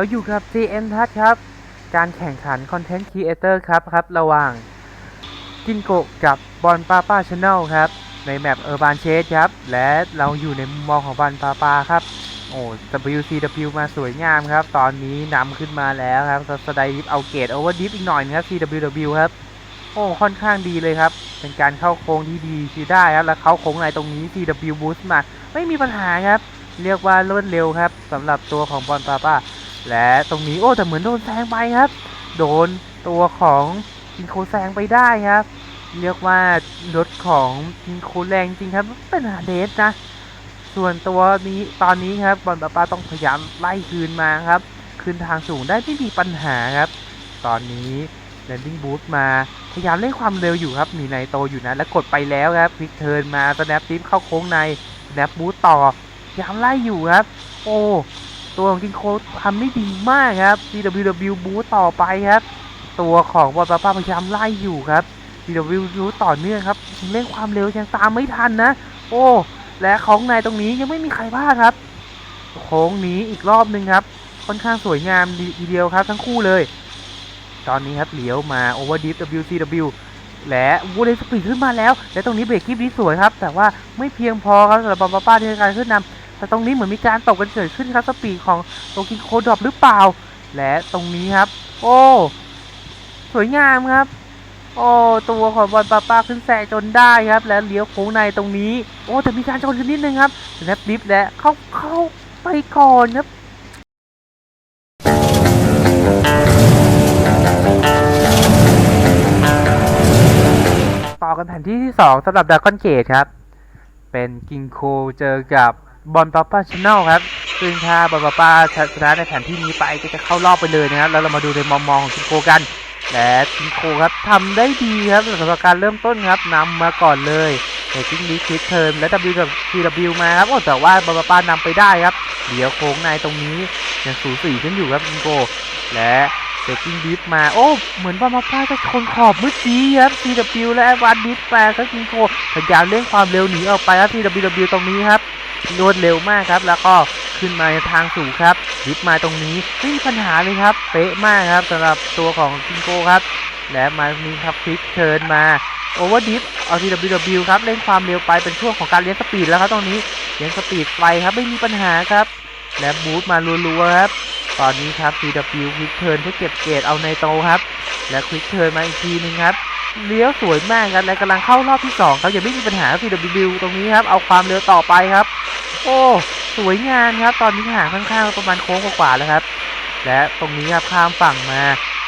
เราอยู่กับ CM Touch ครับ การแข่งขัน Content Creator ครับครับ ระหว่างกินโกะกับบอลป้าป้าช n แนลครับ ในแมปเออร์บานเชสครับ และเราอยู่ในมุมมองของบอลป้าป้าครับ โอ้ WCW มาสวยงามครับ ตอนนี้นำขึ้นมาแล้วครับสไดดิฟเอาเกตโอเวอร์ดิฟอีกหน่อยนะครับ CWW ครับ โอ้ค่อนข้างดีเลยครับ เป็นการเข้าโค้งที่ดีช้ได้ครับ แล้วเข้าโค้งในตรงนี้ CW boost มาไม่มีปัญหาครับ เรียกว่ารวดเร็วครับสำหรับตัวของบอลป้าป้า และตรงนี้โอ้แต่เหมือนโดนแซงไปครับ โดนตัวของกินโคแซงไปได้ครับ เรียกว่ารถของกินโคแรงจริงครับ เป็นหาเดสนะ ส่วนตัวนี้ตอนนี้ครับบอลปาปาต้องพยายามไล่คืนมาครับ คืนทางสูงได้ไม่มีปัญหาครับ ตอนนี้แลนดิ้งบูทมาพยายามเร่งความเร็วอยู่ครับ มีในโตอยู่นะ แล้วกดไปแล้วครับพลิกเทิร์นมาสแนปทิปเข้าโค้งในสแนปบูทต่อพยายามไล่อยู่ครับ โอ้ ตัวของกินโคทำได้ดีมากครับ CWW บูต่อไปครับ ตัวของบอลป้าพยายามไล่อยู่ครับ CWW บูต่อเนื่องครับเร่งความเร็วยังตามไม่ทันนะ โอ้ และของในตรงนี้ยังไม่มีใครพลาดครับโค้งนี้อีกรอบหนึ่งครับ ค่อนข้างสวยงามดีทีเดียวครับทั้งคู่เลย ตอนนี้ครับเหลียวมาโอเวอร์ดิฟ WCW และวูเลสปีดขึ้นมาแล้ว และตรงนี้เบรกคลิปนี้สวยครับ แต่ว่าไม่เพียงพอครับสำหรับบอลป้าป้าที่ในการขึ้นนำ แต่ตรงนี้เหมือนมีการตกกันเกิดขึ้นครับสปีดของโตกิโคดรอปหรือเปล่า และตรงนี้ครับ โอ้สวยงามครับ โอ้ตัวของบอลป้าป้าขึ้นแซงจนได้ครับ และเลี้ยวโค้งในตรงนี้ โอ้แต่มีการชนกันนิดนึงครับแลบดิฟและเข้าเข้าไปก่อนครับต่อกันแผ่นที่ที่ 2สำหรับด r กอนเกตครับ เป็นกิงโคเจอกับ บอลปาป้าชแนลครับซึ่งถ้าบอลปาป้าชนะในแผนที่นี้ไปก็จะเข้ารอบไปเลยนะครับแล้วเรามาดูในมองมองของกิงโคกัน และกิงโคครับทำได้ดีครับสำหรับการเริ่มต้นครับนำมาก่อนเลยในกิ้งลีคิดเทิร์นและ W กับ CW มาครับโอ้แต่ว่าบอลปาป้านำไปได้ครับเดี๋ยวโค้งในตรงนี้ยังสูสีขึ้นอยู่ครับกิงโกและเซตติ้งดิฟมา โอ้ เหมือนบอลมาป้าจะชนขอบเมื่อกี้ครับ CW และวันดิฟแปลก็กิงโกพยายามเร่งความเร็วหนีออกไปครับ CW ตรงนี้ครับ รวดเร็วมากครับ แล้วก็ขึ้นมาทางสูงครับดิฟมาตรงนี้ไม่มีปัญหาเลยครับ เป๊ะมากครับสำหรับตัวของกิงโก้ครับ และมามีครับพลิกเชิญมาโอเวอร์ดิฟเอา CW ครับเร่งความเร็วไปเป็นช่วงของการเลี้ยงสปีดแล้วครับตรงนี้เลี้ยงสปีดไปครับไม่มีปัญหาครับ และบูทมารัวๆครับตอนนี้ครับ CW ควิกเทิร์นเพื่อเก็บเกรดเอาในโตครับ และควิกเทิร์นมาอีกทีหนึงครับเลี้ยวสวยมากครับและกำลังเข้ารอบที่2ครับยังไม่มีปัญหา CW ตรงนี้ครับเอาความเร็วต่อไปครับ โอ้สวยงามครับ ตอนนี้ห่างข้างๆประมาณโค้งกว่าแล้วครับ และตรงนี้ครับข้ามฝั่งมา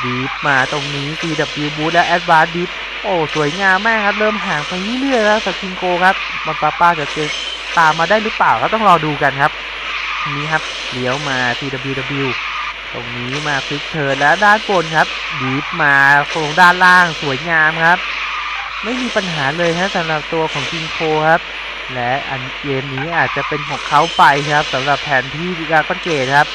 ดีฟมาตรงนี้ CW บูทและ Advance ดิฟโอ้สวยงามมากครับ เริ่มห่างไปเรื่อยๆแล้วสกิงโกครับบอลป้าป้าจะเจอตามมาได้หรือเปล่าก็ต้องรอดูกันครับ นี้ครับเลี้ยวมา TWW ตรงนี้มาคลิกเทิร์นแล้วด้านบนครับดีฟมาโครงด้านล่างสวยงามครับ ไม่มีปัญหาเลยฮะสำหรับตัวของกิงโคครับ และอันเกมนี้อาจจะเป็นของเขาไปครับสำหรับแผนที่ดิกาก้อนเกตครับ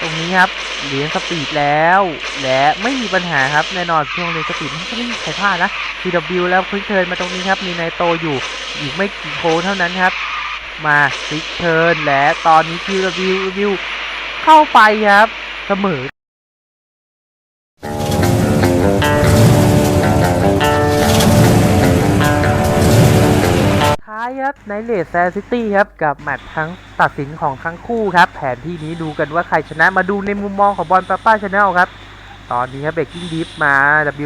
ตรงนี้ครับเลี้ยงสปีดแล้ว และไม่มีปัญหาครับแน่นอนช่วงเลี้ยงสปีดมันก็ไม่มีใครพลาดนะ TW แล้วคลิกเทิร์นมาตรงนี้ครับมีไนโตอยู่อีกไม่กี่โคเท่านั้นครับ มาคลิกเทิร์นและตอนนี้คิววิววิวเข้าไปครับเสมอายครับในเลดแซซิตี้ครับกับแมตช์ทั้งตัดสินของทั้งคู่ครับ แผนที่นี้ดูกันว่าใครชนะมาดูในมุมมองของบอลป้าป้าชาแนลครับ ตอนนี้ครับเบกกิ้งดิฟมา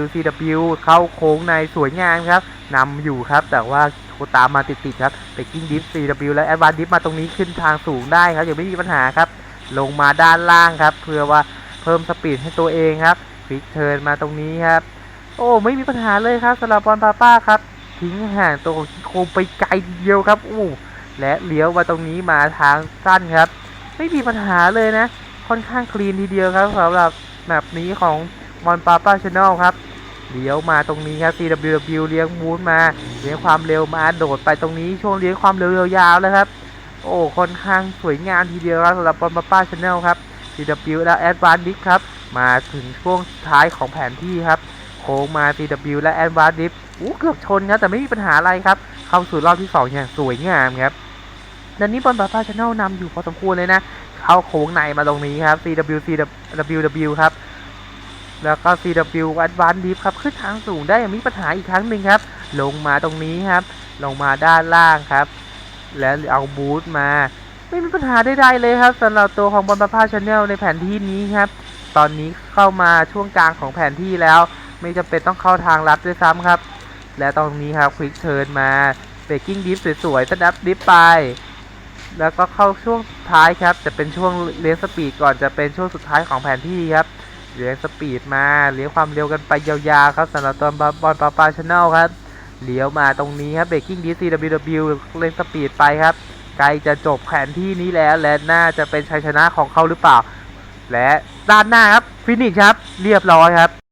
WCW เข้าโค้งในสวยงามครับนำอยู่ครับ แต่ว่าโคตามมาติดๆครับเบกกิ้งดิฟ CW และแอดวานดิฟมาตรงนี้ขึ้นทางสูงได้ครับยังไม่มีปัญหาครับ ลงมาด้านล่างครับ เพื่อว่าเพิ่มสปีดให้ตัวเองครับคลิกเทิร์นมาตรงนี้ครับ โอ้ไม่มีปัญหาเลยครับสำหรับบอลป้าป้าครับ ทิ้งห่างตัวของคิโคไปไกลทีเดียวครับอู้และเลี้ยวมาตรงนี้มาทางสั้นครับ ไม่มีปัญหาเลยนะ ค่อนข้างคลีนทีเดียวครับสำหรับแบบนี้ของมอนปาป้าชแนลครับเลี้ยวมาตรงนี้ครับ CWW เลี้ยงมูนมาเลี้ยงความเร็วมาโดดไปตรงนี้ช่วงเลี้ยงความเร็วยาวๆแล้วครับโอ้ค่อนข้างสวยงามทีเดียวครับสำหรับบอลปาป้าชแนลครับ CW และ Advance Disk ครับมาถึงช่วงท้ายของแผนที่ครับโค้งมา CW และ Advance Disk อู้เกือบชนครับแต่ไม่มีปัญหาอะไรครับ เข้าสู่รอบที่2อย่างสวยงามครับดันนี้บอลปาป้าชแนลนำอยู่พอสมควรเลยนะ เข้าโค้งในมาตรงนี้ครับ CW CW ครับ แล้วก็ CW Advanced Deep ครับ ขึ้นทางสูงได้อย่างมีปัญหาอีกครั้งหนึ่งครับ ลงมาตรงนี้ครับ ลงมาด้านล่างครับ แล้วเอาบูทมา ไม่มีปัญหาใดๆเลยครับสำหรับตัวของบอลประพาชแนลในแผนที่นี้ครับ ตอนนี้เข้ามาช่วงกลางของแผนที่แล้ว ไม่จำเป็นต้องเข้าทางลัดด้วยซ้ำครับ และตรงนี้ครับควิกเชิญมาเบรกกิ้งดิฟสวยๆสดับดิฟไป แล้วก็เข้าช่วงท้ายครับ จะเป็นช่วงเลี้ยงสปีดก่อนจะเป็นช่วงสุดท้ายของแผนที่ครับเลี้ยงสปีดมาเลี้ยงความเร็วกันไปยาวๆครับสำหรับตัวบอลปาปาชแนลครับเลี้ยวมาตรงนี้ครับเบรกกิ้งดิฟ CWW เลี้ยงสปีดไปครับใกล้จะจบแผนที่นี้แล้ว และน่าจะเป็นชัยชนะของเขาหรือเปล่า และด้านหน้าครับฟินิชครับ เรียบร้อยครับ